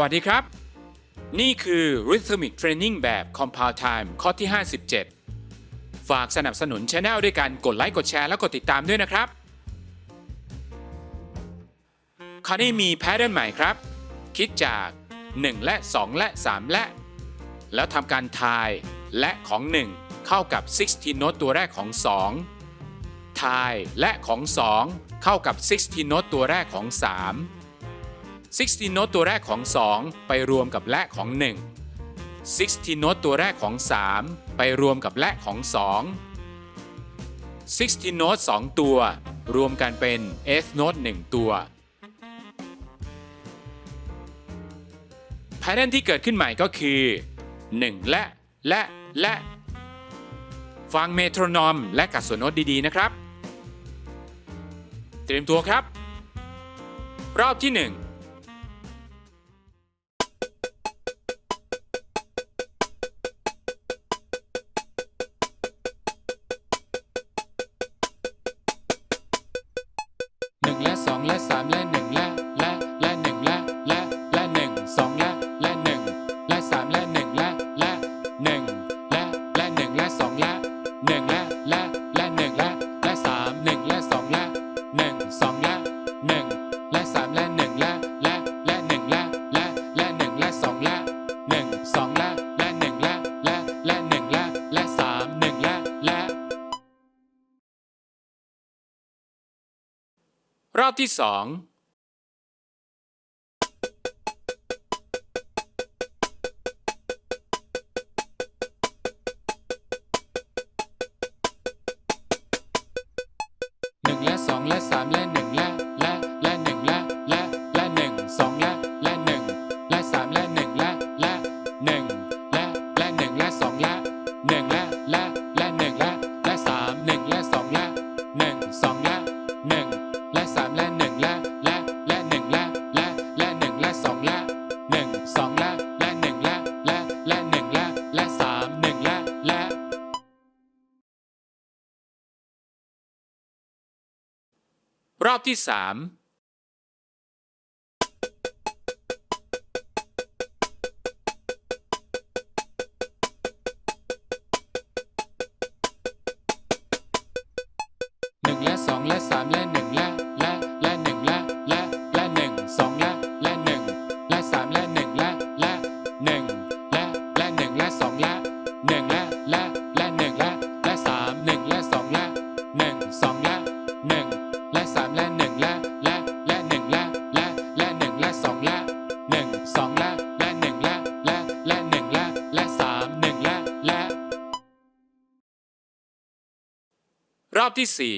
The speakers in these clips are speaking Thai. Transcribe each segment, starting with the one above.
วัสดีครับ นี่คือ Rhythmic Training แบบ Compound Time ข้อที่ 57 ฝากสนับสนุนช anel ด้วยการกดไลค์กดแชร์และกดติดตามด้วยนะครับ คราวนี้มีแพทเทิร์นใหม่ครับ คิดจาก 1 และ 2 และ 3 และ แล้วทำการทายและของ 1 เข้ากับ 16 โน้ตตัวแรกของ 2 ทายและของ 2 เข้ากับ 16 โน้ตตัวแรกของ 3 16 โน้ตตัวแรกของ 2 ไปรวมกับและของ 1 16 โน้ตตัวแรกของ 3 ไปรวมกับและของ 2 16 โน้ต2ตัว รวมกันเป็น F โน้ต1ตัว แพทเทิร์นที่เกิดขึ้นใหม่ก็คือ 1 และ และ และ ฟังเมโทรนอมและกัดส่วนโน้ตดี ๆ นะครับ เตรียมตัวครับ รอบที่ 1 2 และ 3 และ 1 รอบที่สองหนึ่งและสองและสามและหนึ่ง รอบที่สามหนึ่งและสองและสามและ และสามและหนึ่งและและและหนึ่งและและและหนึ่งและสองและหนึ่งสองและและหนึ่งและและและหนึ่งและและสามหนึ่งและและรอบที่สี่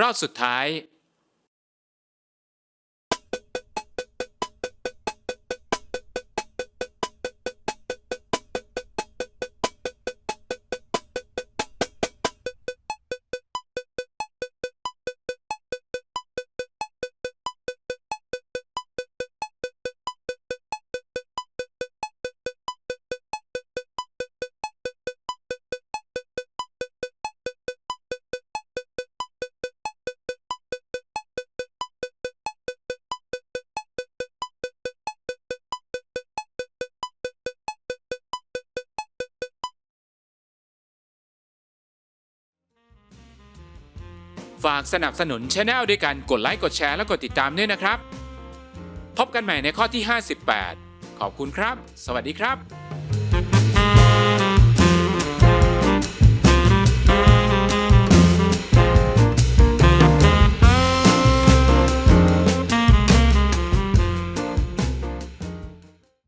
รอบสุดท้าย ฝากสนับสนุนช anel ด้วยการกดไลค์กดแชร์และกดติดตามด้วยนะครับ พบกันใหม่ในข้อที่ 58 ขอบคุณครับ สวัสดีครับ